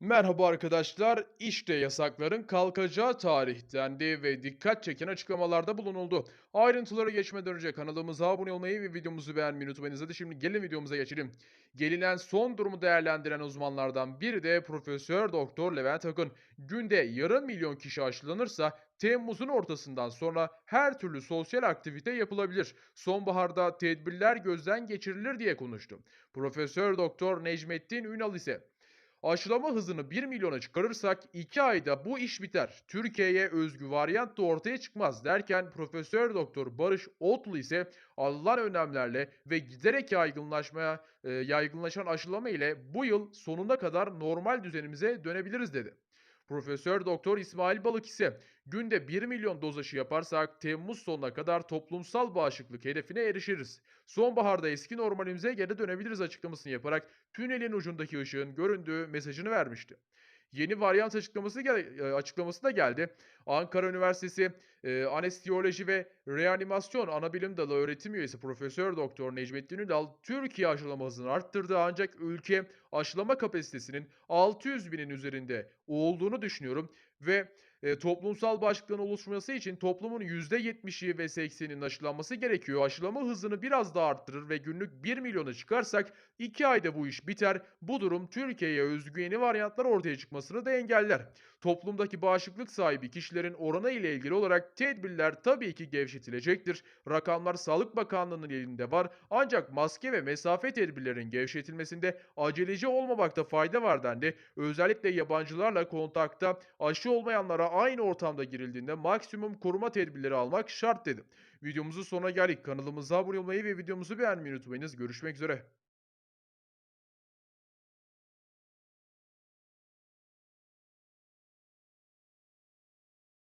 Merhaba arkadaşlar. İşte yasakların kalkacağı tarihdendi ve dikkat çeken açıklamalarda bulunuldu. Ayrıntılara geçmeden önce kanalımıza abone olmayı ve videomuzu beğenmeyi unutmayınız. Hadi şimdi gelin videomuza geçelim. Gelinen son durumu değerlendiren uzmanlardan biri de Profesör Doktor Levent Akın. Günde yarım milyon kişi aşılanırsa Temmuz'un ortasından sonra her türlü sosyal aktivite yapılabilir. Sonbaharda tedbirler gözden geçirilir diye konuştu. Profesör Doktor Necmettin Ünal ise Aşılama hızını 1 milyona çıkarırsak 2 ayda bu iş biter. Türkiye'ye özgü varyant da ortaya çıkmaz derken Profesör Doktor Barış Otlu ise alınan önlemlerle ve giderek yaygınlaşmaya e, yaygınlaşan aşılama ile bu yıl sonuna kadar normal düzenimize dönebiliriz dedi. Profesör Doktor İsmail Balık ise günde 1 milyon doz aşı yaparsak Temmuz sonuna kadar toplumsal bağışıklık hedefine erişiriz. Sonbaharda eski normalimize geri dönebiliriz açıklamasını yaparak tünelin ucundaki ışığın göründüğü mesajını vermişti. Yeni varyant açıklaması e, açıklaması da geldi. Ankara Üniversitesi e, Anestiyoloji ve Reanimasyon Anabilim Dalı öğretim üyesi Profesör Doktor Necmettin Ünal, Türkiye aşılama hızını arttırdı ancak ülke aşılama kapasitesinin 600 binin üzerinde olduğunu düşünüyorum ve e, toplumsal bağışıklığın oluşması için toplumun %70'i ve 80'inin aşılanması gerekiyor. Aşılama hızını biraz daha arttırır ve günlük 1 milyona çıkarsak 2 ayda bu iş biter. Bu durum Türkiye'ye özgü yeni varyantlar ortaya çıkmasını da engeller. Toplumdaki bağışıklık sahibi kişilerin oranı ile ilgili olarak tedbirler tabii ki gevşetilecektir. Rakamlar Sağlık Bakanlığı'nın elinde var ancak maske ve mesafe tedbirlerinin gevşetilmesinde aceleci olmamakta fayda var dendi. Özellikle yabancılarla kontakta aşı olmayanlara aynı ortamda girildiğinde maksimum koruma tedbirleri almak şart dedi. Videomuzun sonuna geldik. Kanalımıza abone olmayı ve videomuzu beğenmeyi unutmayınız. Görüşmek üzere.